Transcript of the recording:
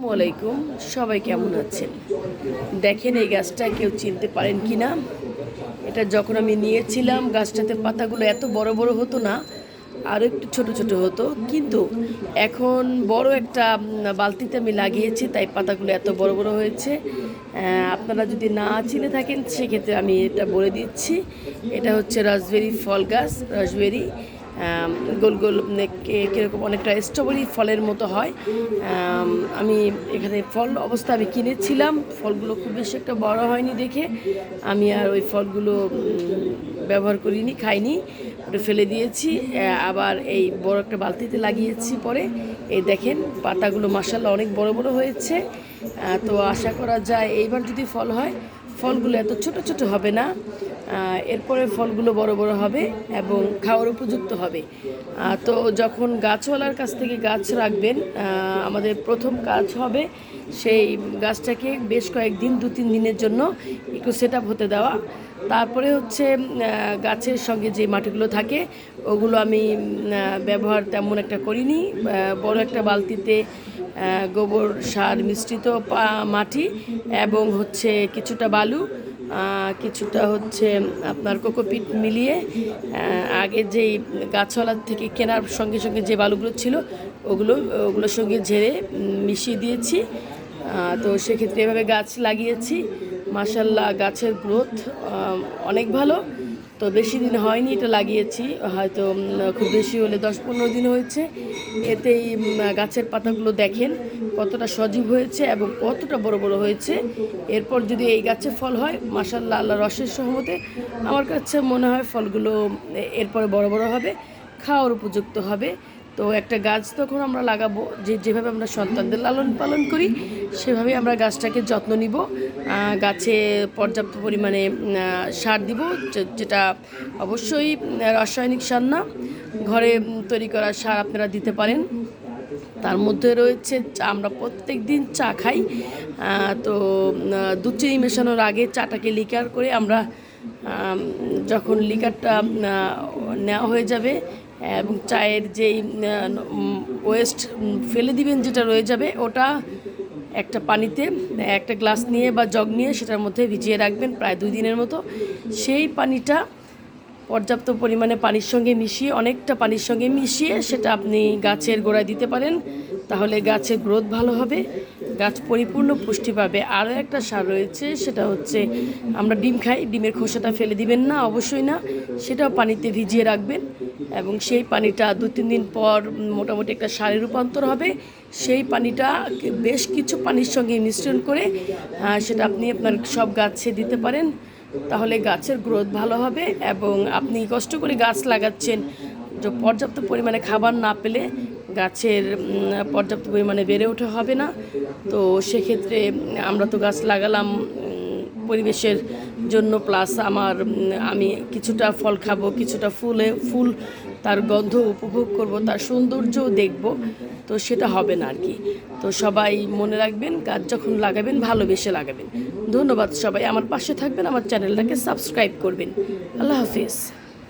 আসসালামাইকুম সবাই কেমন আছেন? দেখেন এই গাছটা কেউ চিনতে পারেন কি না এটা যখন আমি নিয়েছিলাম, গাছটাতে পাতাগুলো এত বড় বড় হতো না আরও একটু ছোট ছোট হতো। কিন্তু এখন বড় একটা বালতিতে আমি লাগিয়েছি, তাই পাতাগুলো এত বড় বড় হয়েছে। আপনারা যদি না চিনে থাকেন, সেক্ষেত্রে আমি এটা বলে দিচ্ছি। এটা হচ্ছে রাসবেরি ফল গাছ, রাসবেরি। গোল গোল কীরকম অনেকটা স্ট্রবেরি ফলের মতো হয়। আমি এখানে ফল অবস্থা আমি কিনেছিলাম, ফলগুলো খুব বেশি একটা বড় হয়নি দেখে। আমি আর ওই ফলগুলো ব্যবহার করিনি, খাইনি, ওটা ফেলে দিয়েছি। আবার এই বড় একটা বালতিতে লাগিয়েছি পরে। এই দেখেন পাতাগুলো মাসাল্লাহ অনেক বড় বড় হয়েছে। তো আশা করা যায় এইবার যদি ফল হয় ফলগুলো এত ছোট ছোট হবে না এরপরে ফলগুলো বড় বড় হবে এবং খাওয়ার উপযুক্ত হবে। তো যখন গাছওয়ালার কাছ থেকে গাছ রাখবেন আমাদের প্রথম কাজ হবে সেই গাছটাকে বেশ কয়েকদিন, দু তিন দিনের জন্য একটু সেট হতে দেওয়া। তারপরে হচ্ছে গাছের সঙ্গে যে মাটিগুলো থাকে, ওগুলো আমি ব্যবহার তেমন একটা করিনি। বড় একটা বালতিতে গোবর সার মিশ্রিত মাটি এবং হচ্ছে কিছুটা বালু কিছুটা হচ্ছে আপনার কোকোপিট মিলিয়ে আগে যেই গাছওয়ালা থেকে কেনার সঙ্গে সঙ্গে যে বালুগুলো ছিল, ওগুলো ওগুলোর সঙ্গে ঝেড়ে মিশিয়ে দিয়েছি। তো সেক্ষেত্রে এভাবে গাছ লাগিয়েছি। মাসাল্লাহ গাছের গ্রোথ অনেক ভালো। তো বেশি দিন হয়নি, এটা লাগিয়েছি। হয়তো খুব বেশি হলে দশ পনেরো দিন হয়েছে। এতেই গাছের পাতাগুলো দেখেন কতটা সজীব হয়েছে এবং কতটা বড় বড় হয়েছে। এরপর যদি এই গাছে ফল হয় মাসাল্লাহ আল্লাহ রসের সহমতে আমার কাছে মনে হয় ফলগুলো, এরপরে বড় বড় হবে, খাওয়ার উপযুক্ত হবে। তো একটা গাছ তখন আমরা লাগাবো, যে যেভাবে আমরা সন্তানদের লালন পালন করি সেভাবে আমরা গাছটাকে যত্ন নিব গাছে পর্যাপ্ত পরিমাণে সার দিব যেটা অবশ্যই রাসায়নিক সার না, ঘরে তৈরি করা সার আপনারা দিতে পারেন। তার মধ্যে রয়েছে আমরা প্রত্যেক দিন চা খাই তো দুধ চিনি মেশানোর আগে চাটাকে লিকার করে আমরা যখন লিকারটা নেওয়া হয়ে যাবে এবং চায়ের যেই ওয়েস্ট ফেলে দিবেন যেটা রয়ে যাবে, ওটা একটা পানিতে, একটা গ্লাস নিয়ে বা জগ নিয়ে সেটার মধ্যে ভিজিয়ে রাখবেন প্রায় দুই দিনের মতো। সেই পানিটা পর্যাপ্ত পরিমাণে পানির সঙ্গে মিশিয়ে, অনেকটা পানির সঙ্গে মিশিয়ে সেটা আপনি গাছের গোড়ায় দিতে পারেন, তাহলে গাছের গ্রোথ ভালো হবে। গাছ পরিপূর্ণ পুষ্টি পাবে আরও একটা সার রয়েছে, সেটা হচ্ছে আমরা ডিম খাই, ডিমের খোসাটা ফেলে দিবেন না, অবশ্যই না, সেটাও পানিতে ভিজিয়ে রাখবেন এবং সেই পানিটা দু তিন দিন পর মোটামুটি একটা সারে রূপান্তর হবে। সেই পানিটা বেশ কিছু পানির সঙ্গে মিশ্রণ করে সেটা আপনি আপনার সব গাছে দিতে পারেন, তাহলে গাছের গ্রোথ ভালো হবে এবং আপনি কষ্ট করে গাছ লাগাচ্ছেন, পর্যাপ্ত পরিমাণে খাবার না পেলে গাছের পর্যাপ্ত পরিমাণে বেড়ে ওঠা হবে না। তো সেক্ষেত্রে আমরা তো গাছ লাগালাম পরিবেশের জন্য প্লাস আমার আমি কিছুটা ফল খাব, কিছুটা ফুলে, ফুল তার গন্ধ উপভোগ করব, তার সৌন্দর্যও দেখব, তো সেটা হবে না আর কি তো সবাই মনে রাখবেন, গাছ যখন লাগাবেন, ভালোবেসে লাগাবেন। ধন্যবাদ সবাই, আমার পাশে থাকবেন, আমার চ্যানেলটাকে সাবস্ক্রাইব করবেন। আল্লাহ হাফিজ।